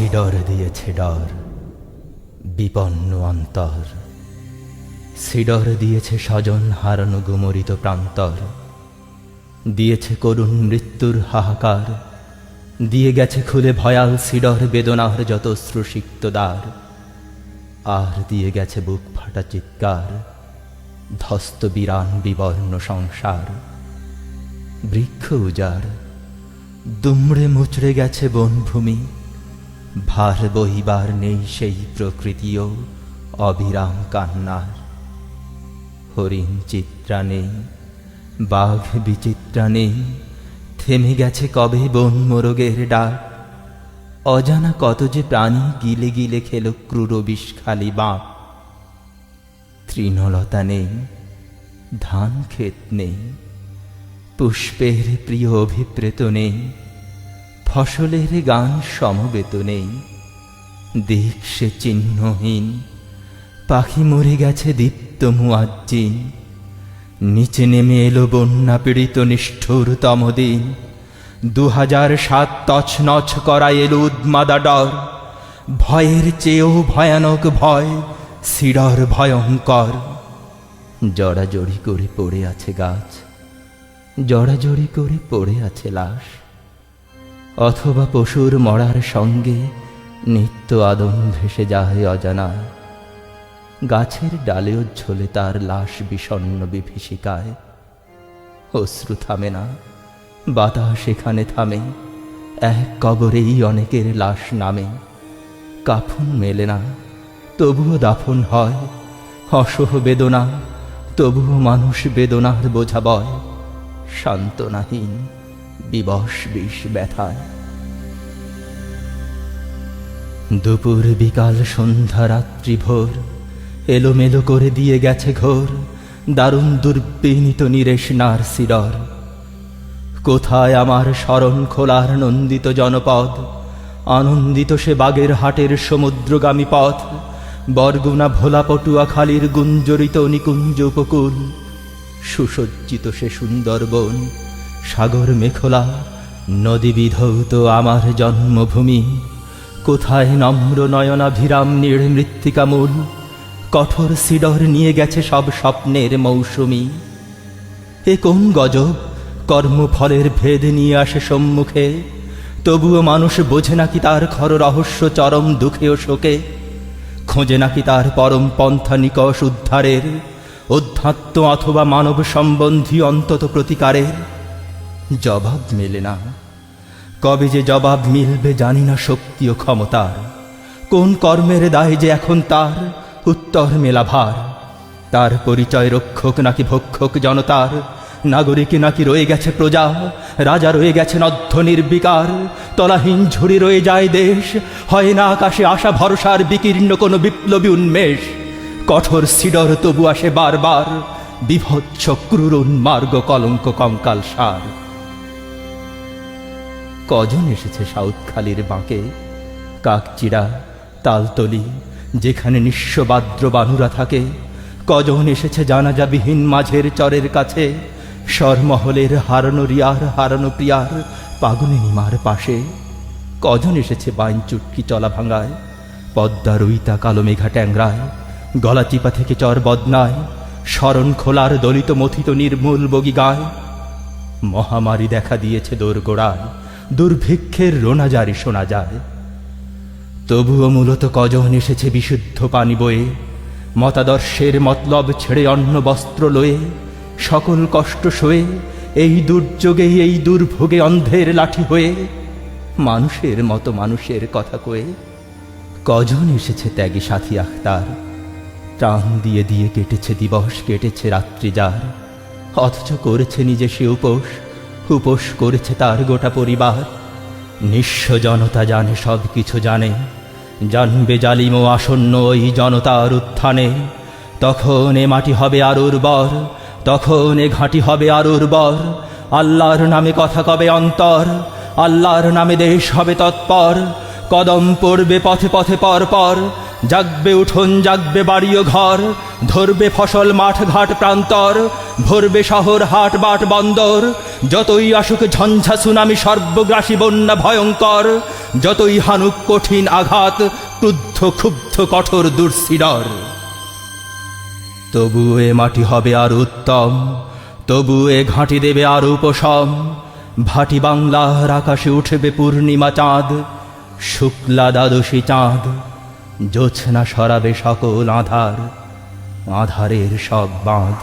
Cedar দিয়েছে ডর বিপন্ন অন্তর। সিডর দিয়েছে স্বজন হারানো গুমরিত প্রান্তর। দিয়েছে করুণ মৃত্যুর হাহাকার। দিয়ে গেছে খুলে ভয়াল সিডর বেদনার যত শ্রুসিক্ত দ্বার। আর দিয়ে গেছে বুক ফাটা চিৎকার, ধস্ত বিরান বিবর্ণ সংসার। বৃক্ষ উজাড়, দুমড়ে মুচড়ে গেছে বনভূমি। ভার বহিবার নেই সেই প্রকৃতিও, অবিরাম কান্নার। হরিণ চিত্রা নেই, বাঘ বিচিত্রা নেই, থেমে গেছে কবে বন মোরগের ডাক? অজানা কত যে প্রাণী গিলে গিলে খেল ক্রুর বিষ খালি বাঁক। তৃণলতা নেই ধান ক্ষেত নেই, পুষ্পের প্রিয় অভিপ্রেত নেই ফসলের গান সমবেত নেই। দিক সে চিহ্নহীন, পাখি মরে গেছে দীপ্ত মুয়াজ্জিন নিচে নেমে এলো বন্যা পীড়িত নিষ্ঠুরতম দিন দু হাজার সাত তছনছ করা এলো উদ্মাদা ডর। ভয়ের চেয়েও ভয়ানক ভয়, সিডর ভয়ঙ্কর। জড়াজড়ি করে পড়ে আছে গাছ, জড়াজড়ি করে পড়ে আছে লাশ। অথবা পশুর মরার সঙ্গে নিত্য আদম ভেসে যায় অজানায় গাছের ডালেও ঝোলে তার লাশ বিষণ্ণ বিভীষিকায়। অশ্রু থামে না, বাতাস এখানে থামে, এক কবরেই অনেকের লাশ নামে। কাফন মেলে না, তবুও দাফন হয়, অসহ বেদনা, তবুও মানুষ বেদনার বোঝা বয়, সান্ত্বনাহীন। বিবশ বিষ ব্যথায়। দুপুর বিকাল সন্ধ্যা রাত্রি ভোর, এলোমেলো করে দিয়ে গেছে ঘোর, দারুণ দুর্বিনীত নিরেশ নার কোথায় আমার স্মরণ খোলার নন্দিত জনপদ, আনন্দিত সে বাগের হাটের সমুদ্রগামী পথ, বরগুনা ভোলা পটুয়া খালির গুঞ্জরিত নিকুঞ্জ উপকূল, সুসজ্জিত সে সুন্দরবন সাগর মেখলা, নদী বিধৌত আমার জন্মভূমি। কোথায় নম্র নয়নাভিরাম নীড় মৃত্তিকামূল কঠোর সিডর নিয়ে গেছে সব স্বপ্নের মৌসুমি। এ কোন গজব? কর্মফলের ভেদ নিয়ে আসে সম্মুখে। তবুও মানুষ বোঝে নাকি তার খর রহস্য চরম দুঃখে ও শোকে। খোঁজে নাকি তার পরম পন্থা নিকষ উদ্ধারের, অধ্যাত্ম অথবা মানব সম্বন্ধী অন্তত প্রতিকারের। জবাব মেলে না। কবে যে জবাব মিলবে জানি না শক্তি ও ক্ষমতার। কোন কর্মের দায় যে এখন তার? উত্তর মেলা ভার। তার পরিচয় রক্ষক নাকি ভক্ষক জনতার? নাগরিক নাকি রয়ে গেছে প্রজা? রাজা রয়ে গেছেন অধ্য নির্বিকার। তলাহীন ঝুড়ি রয়ে যায় দেশ। হয় না আকাশে আশা ভরসার বিকীর্ণ কোনো বিপ্লবী উন্মেষ? কঠোর সিডর তবু আসে বারবার। বিভৎস ক্রুর উন্মার্গ কলঙ্ক কঙ্কাল সার। কজন এসেছে সাউথখালির বাঁকে? কাকচিড়া তালতলি, যেখানে নিঃস্ব বাদ্র বানুরা থাকে। কজন এসেছে জানাজাবিহীন মাঝের চরের কাছে? স্বরমহলের হারানো রিয়ার হারানো প্রিয়ার পাগুনে নিমার পাশে। কজন এসেছে বাইন চুটকি চলা ভাঙায়? পদ্মা রুইতা কালো মেঘা ট্যাংরায়। গলা চিপা থেকে চর বদনায়। স্মরণ খোলার দলিত মথিত নির্মূল বগি গায় মহামারী দেখা দিয়েছে দোরগোড়ায়। দুর্ভিক্ষের রোনাজারি শোনা যায়। তবুও মূলত কজন এসেছে বিশুদ্ধ পানি বয়ে, মতাদর্শের মতলব ছেড়ে অন্ন বস্ত্র লয়ে, সকল কষ্ট সয়ে, এই দুর্যোগে এই দুর্ভোগে অন্ধের লাঠি হয়ে, মানুষের মতো মানুষের কথা কয়ে, কজন এসেছে ত্যাগী সাথী আখতার? প্রাণ দিয়ে দিয়ে কেটেছে দিবস, কেটেছে রাত্রি যার, অথচ করেছে নিজে সে উপোস উপোস করেছে তার গোটা পরিবার। নিঃস্ব জনতা জানে সব কিছু জানে। জানবে জালিম ও আসন্ন ওই জনতার উত্থানে। তখন এ মাটি হবে আর উর্বর তখন এ ঘাঁটি হবে আর উর্বর আল্লাহর নামে কথা কবে অন্তর, আল্লাহর নামে দেশ হবে তৎপর। কদম পড়বে পথে পথে পর পর জাগবে উঠোন, জাগবে বাড়িও ঘর, ধরবে ফসল মাঠ ঘাট প্রান্তর, ভরবে শহর হাট বাট বন্দর। যতই আসুক ঝঞ্ঝা সুনামি সর্বগ্রাসী বন্যা ভয়ঙ্কর, যতই হানুক কঠিন আঘাত, ক্রুদ্ধ ক্ষুব্ধ কঠোর দুর্শিডর তবু এ মাটি হবে আর উত্তম, তবু এ ঘাঁটি দেবে আর উপশম। ভাটি বাংলার আকাশে উঠবে পূর্ণিমা চাঁদ, শুক্লা দ্বাদশী চাঁদ। জোছনা সরাবে সকল আধার। আধারের সব বাঁধ